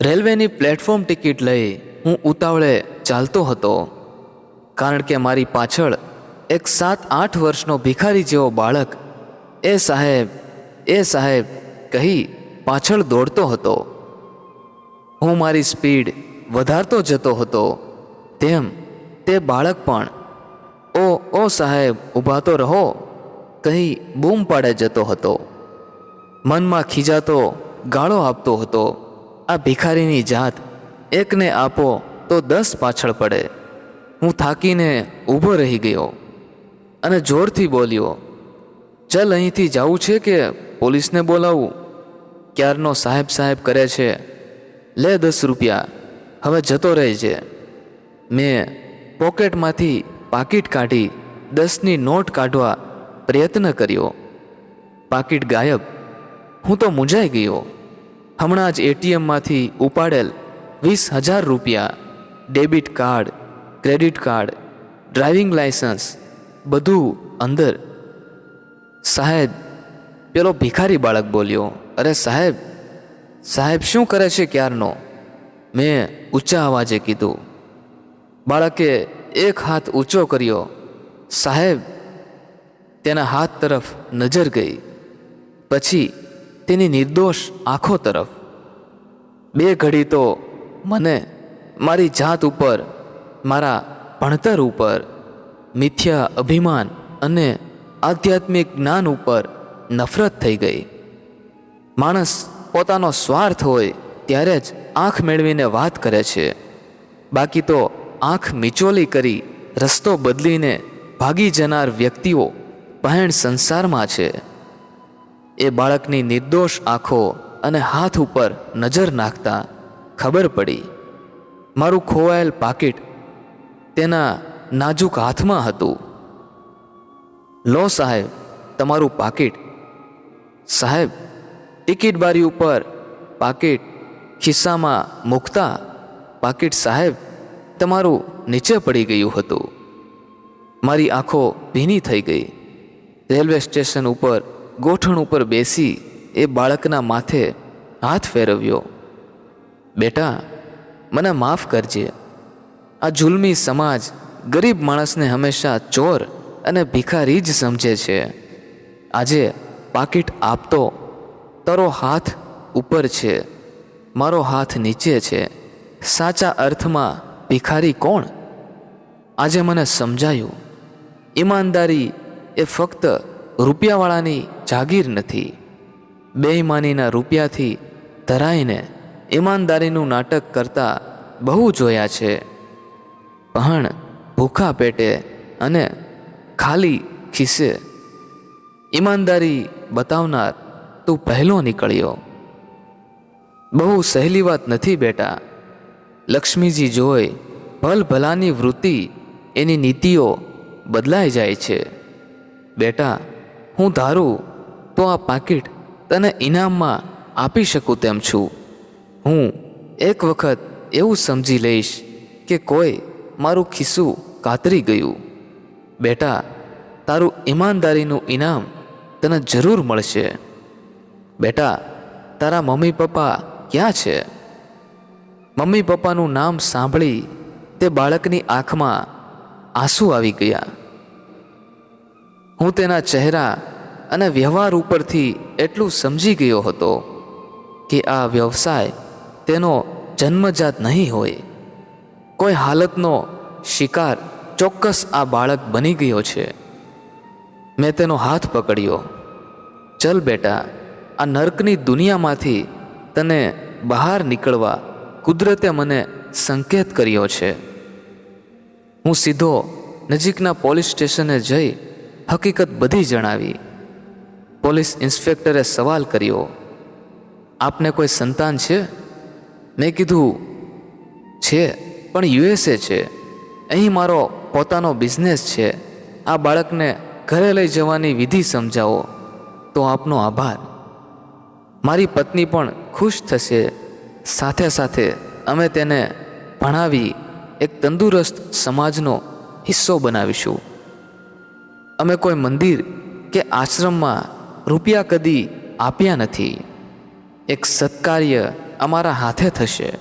રેલવેની platform ticket લઈ હું ઉતાવળે ચાલતો હતો. કારણ કે મારી પાછળ એક સાત આઠ વર્ષનો ભિખારી જેવો બાળક એ સાહેબ એ સાહેબ કહી પાછળ દોડતો હતો. હું મારી સ્પીડ વધારતો જતો હતો. તેમ તે બાળક પણ, ઓ ઓ સાહેબ, ઊભા તો રહો, કહી બૂમ પાડે જતો હતો. મનમાં ખીજાતો ગાળો આપતો હતો. આ ભિખારીની જાત એકને આપો તો દસ પાછળ પડે. હું થાકીને ઊભો રહી ગયો અને જોરથી બોલ્યો, ચલ અહીંથી જવું છે કે પોલીસને બોલાવું? ક્યારનો સાહેબ સાહેબ કરે છે? લે દસ રૂપિયા, હવે જતો રહેજે. મેં પોકેટમાંથી પાકીટ કાઢી દસની નોટ કાઢવા પ્રયત્ન કર્યો. પાકીટ ગાયબ. હું તો મૂંઝાઈ ગયો. હમણાં જ એટીએમમાંથી ઉપાડેલ વીસ હજાર રૂપિયા, debit card, credit card, driving licence બધું અંદર. સાહેબ, પેલો ભિખારી બાળક બોલ્યો, અરે સાહેબ સાહેબ શું કરે છે ક્યારનો? મેં ઊંચા અવાજે કીધું. બાળકે એક હાથ ઊંચો કર્યો. સાહેબ, તેના હાથ તરફ નજર ગઈ. પછી તેની નિર્દોષ આંખો તરફ. બે ઘડી તો મને મારી જાત ઉપર, મારા ભણતર ઉપર, મિથ્યા અભિમાન અને આધ્યાત્મિક જ્ઞાન ઉપર નફરત થઈ ગઈ. માણસ પોતાનો સ્વાર્થ હોય ત્યારે જ આંખ મેળવીને વાત કરે છે. બાકી તો આંખ મિચોલી કરી રસ્તો બદલીને ભાગી જનાર વ્યક્તિઓ પહેણ સંસારમાં છે. એ બાળકની નિર્દોષ આંખો અને હાથ ઉપર નજર નાખતા ખબર પડી. મારું ખોવાયેલ પાકીટ તેના નાજુક હાથમાં હતું. લો સાહેબ, તમારું પાકીટ. સાહેબ, ટિકિટ બારી ઉપર પાકીટ ખિસ્સામાં મૂકતા પાકીટ સાહેબ, તમારું નીચે પડી ગયું હતું. મારી આંખો ભીની થઈ ગઈ. રેલવે સ્ટેશન ઉપર ગોઠણ ઉપર બેસી એ બાળકના માથે હાથ ફેરવ્યો. બેટા, મને માફ કરજે. આ જુલમી સમાજ ગરીબ માણસને હંમેશા ચોર અને ભિખારી જ સમજે છે. આજે પાકીટ આપતો તારો હાથ ઉપર છે. મારો હાથ નીચે છે. સાચા અર્થમાં ભિખારી કોણ? આજે મને સમજાયું. ઈમાનદારી એ ફક્ત રૂપિયાવાળાની જાગીર નથી. બેઈમાનીના રૂપિયાથી ધરાઈને ઈમાનદારીનું નાટક કરતા બહુ જોયા છે. પણ ભૂખા પેટે અને ખાલી ખિસ્સે ઈમાનદારી બતાવનાર તું પહેલો નીકળ્યો. બહુ સહેલી વાત નથી બેટા. લક્ષ્મીજી જોઈ ભલ ભલાની વૃત્તિ એની નીતિઓ બદલાઈ જાય છે. બેટા હું ધારું તો આ પાકીટ તને ઇનામમાં આપી શકું તેમ છું. હું એક વખત એવું સમજી લઈશ કે કોઈ મારું ખિસ્સું કાતરી ગયું. બેટા, તારું ઈમાનદારીનું ઇનામ તને જરૂર મળશે. બેટા, તારા મમ્મી પપ્પા ક્યાં છે? મમ્મી પપ્પાનું નામ સાંભળી તે બાળકની આંખમાં આંસુ આવી ગયા. હું તેના ચહેરા અને વ્યવહાર ઉપરથી એટલું સમજી ગયો હતો કે આ વ્યવસાય તેનો જન્મજાત નહીં હોય. કોઈ હાલતનો શિકાર ચોક્કસ આ બાળક બની ગયો છે. મેં તેનો હાથ પકડ્યો. ચલ બેટા, આ નર્કની દુનિયામાંથી તને બહાર નીકળવા કુદરતે મને સંકેત કર્યો છે. હું સીધો નજીકના પોલીસ સ્ટેશને જઈ હકીકત બધી જણાવી. પોલીસ ઇન્સ્પેક્ટરે સવાલ કર્યો, આપને કોઈ સંતાન છે? મેં કીધું, છે, પણ યુએસએ છે. અહીં મારો પોતાનો બિઝનેસ છે. આ બાળકને ઘરે લઈ જવાની વિધિ સમજાવો, તો આપનો આભાર. મારી પત્ની પણ ખુશ થશે. સાથે સાથે અમે તેને ભણાવી એક તંદુરસ્ત સમાજનો હિસ્સો બનાવીશું. અમે કોઈ મંદિર કે આશ્રમમાં રૂપિયા કદી આપ્યા નથી. એક સત્કાર્ય અમારા હાથે થશે.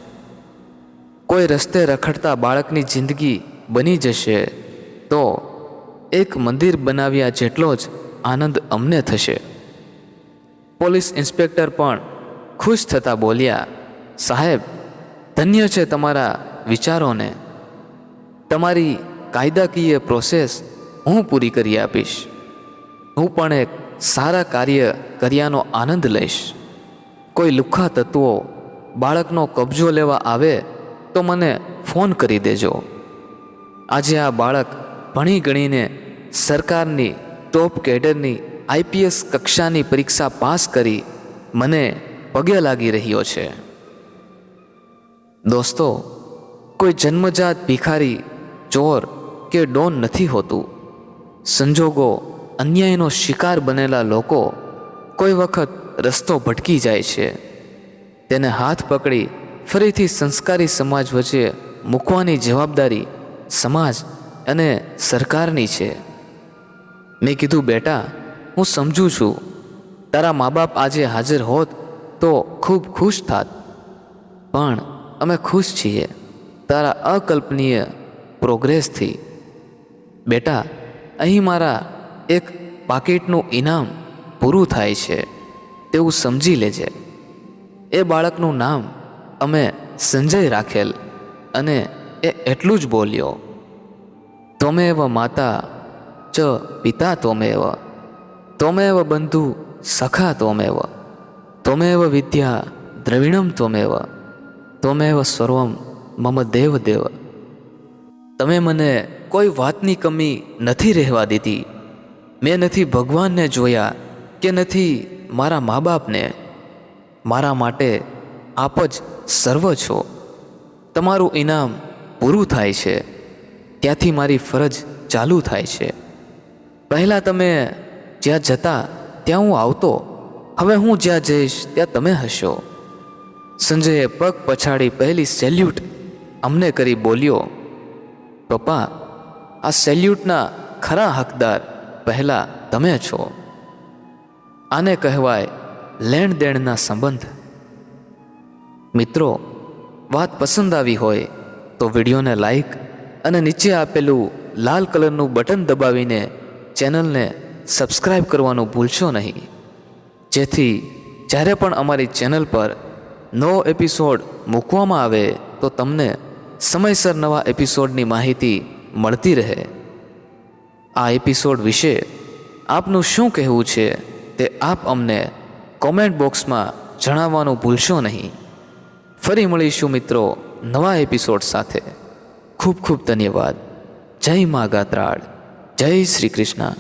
કોઈ રસ્તે રખડતા બાળકની જિંદગી બની જશે તો એક મંદિર બનાવ્યા જેટલો જ આનંદ અમને થશે. પોલીસ ઇન્સ્પેક્ટર પણ ખુશ થતા બોલ્યા, સાહેબ, ધન્ય છે તમારા વિચારોને. તમારી કાયદાકીય પ્રોસેસ હું પૂરી કરી આપીશ. હું પણ એક સારા કાર્ય કર્યાનો આનંદ લઈશ. કોઈ લુખ્ખા તત્વો બાળકનો કબજો લેવા આવે તો મને ફોન કરી દેજો. આજે આ બાળક ભણી ગણીને સરકારની ટોપ કેડરની આઈપીએસ કક્ષાની પરીક્ષા પાસ કરી મને પગે લાગી રહ્યો છે. દોસ્તો, કોઈ જન્મજાત ભિખારી ચોર કે ડોન નથી હોતું. સંજોગો, અન્યાયનો શિકાર બનેલા લોકો કોઈ વખત રસ્તો ભટકી જાય છે. તેને હાથ પકડી ફરીથી સંસ્કારી સમાજ વચ્ચે મૂકવાની જવાબદારી સમાજ અને સરકારની છે. મેં કીધું, બેટા, હું સમજું છું. તારા મા બાપ આજે હાજર હોત તો ખૂબ ખુશ થાત. પણ અમે ખુશ છીએ. તારા અકલ્પનીય પ્રોગ્રેસથી બેટા અહીં મારા એક પાકીટનું ઇનામ પૂરું થાય છે, તેવું સમજી લેજે. એ બાળકનું નામ અમે સંજય રાખેલ અને એ એટલું જ બોલ્યો ત્વમેવ માતા ચ પિતા ત્વમેવ ત્વમેવ બંધુ સખા ત્વમેવ ત્વમેવ વિદ્યા દ્રવિણમ ત્વમેવ ત્વમેવ સર્વમ મમ દેવ દેવ. તમે મને કોઈ વાતની કમી નથી રહેવા દીધી મેં નથી ભગવાનને જોયા કે નથી મારા મા બાપને મારા માટે આપ જ સર્વ છો. તમારું ઇનામ પૂરું થાય છે. ત્યાંથી મારી ફરજ ચાલુ થાય છે. પહેલાં તમે જ્યાં જતા ત્યાં હું આવતો. હવે હું જ્યાં જઈશ ત્યાં તમે હશો. સંજયે પગ પછાડી પહેલી સેલ્યુટ અમને કરી બોલ્યો, પપ્પા આ સેલ્યુટના ખરા હકદાર પહેલાં તમે છો. આને કહેવાય લેણ દેણના સંબંધ. મિત્રો, વાત પસંદ આવી હોય તો વિડીયોને લાઈક અને નીચે આપેલું લાલ કલરનું બટન દબાવીને ચેનલને સબસ્ક્રાઈબ કરવાનું ભૂલશો નહીં. જેથી જ્યારે પણ અમારી ચેનલ પર નવો એપિસોડ મૂકવામાં આવે તો તમને સમયસર નવા એપિસોડની માહિતી મળતી રહે. આ એપિસોડ વિશે આપનું શું કહેવું છે તે આપ અમને કોમેન્ટ બોક્સમાં જણાવવાનું ભૂલશો નહીં. ફરી મળીશું મિત્રો નવા એપિસોડ સાથે. ખૂબ ખૂબ ધન્યવાદ. જય મા ગાત્રાળ. જય શ્રી કૃષ્ણ.